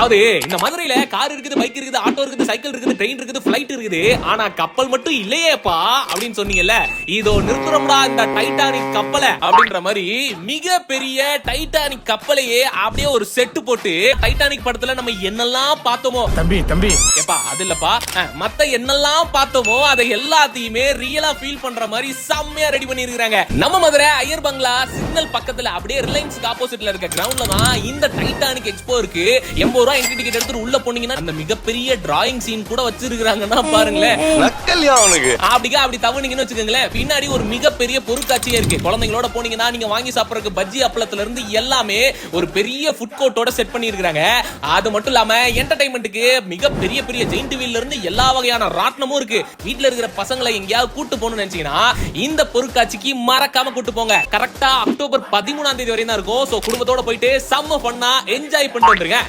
அதாவது இந்த மதுரையில கார் இருக்குது பைக் இருக்குது ஆட்டோ இருக்குது சைக்கிள் இருக்குது ட்ரெயின் இருக்குது ஃபிளைட் இருக்குது. ஆனா கப்பல் மட்டும் இல்லையேப்பா அப்படின்னு சொன்னீங்கல்ல இதோ நிறுத்துறோம்டா இந்த டைட்டானிக் கப்பலை அப்படின்ற மாதிரி மிக பெரிய டைட்டானிக் கப்பலையே அப்படியே ஒரு செட்டு போட்டு டைட்டானிக் படத்துல நம்ம என்னெல்லாம் பார்த்தோமோ. தம்பி தம்பி. ஏப்பா அது இல்லப்பா. மத்த என்னெல்லாம் பார்த்தோமோ அதை எல்லாத்தையுமே ரியலா ஃபீல் பண்ற மாதிரி செம்மையா ரெடி பண்ணிருக்காங்க நம்ம மதுரை ஐயர் பங்களா சிக்னல் பக்கத்துல அப்படியே ரிலையன்ஸ்க்கு ஆப்போசிட்ல இருக்க கிரவுண்ட்ல தான் இந்த டைட்டானிக் எக்ஸ்போ இருக்கு. எண்பது ரூபாய் என்ட்ரி டிக்கெட் எடுத்துட்டு உள்ள போனீங்கன்னா அந்த மிகப்பெரிய டிராயிங் சீன் கூட வச்சிருக்காங்கன்னா பாருங்களேன். அப்படிங்க அப்படி தவணுங்கன்னு வச்சுக்கோங்களேன். பின்னாடி ஒரு மிகப்பெரிய பொருட்காட்சியே இருக்கு. குழந்தைங்களோட போனீங்கன்னா நீங்க வாங்கி சாப்பிடறதுக்கு பஜ்ஜி அப்பளத்துல இருந்து எல்லாமே ஒரு பெரிய ஃபுட் கோர்ட்டோட செட் பண்ணியிருக்காங்க அது மட்டும் இல்லாம என்டர்டைன்மெண்ட்டுக்கு மிக பெரிய பெரிய ஜெயிண்ட் வீல்ல இருந்து எல்லா வகையான ராட்னமும் இருக்கு. வீட்ல இருக்கிற பசங்களை எங்கேயாவது கூட்டு போகணும்னு நினைச்சீங்கன்னா இந்த பொருட்காட்சிக்கு மறக்காம கூட்டு போங்க. கரெக்டா அக்டோபர் பதிமூணாம் தேதி வரையும் தான் இருக்கும். சோ குடும்பத்தோட போயிட்டு செம்ம பண்ணா என்ஜாய் பண்ணிட்டு வந்துருங்க.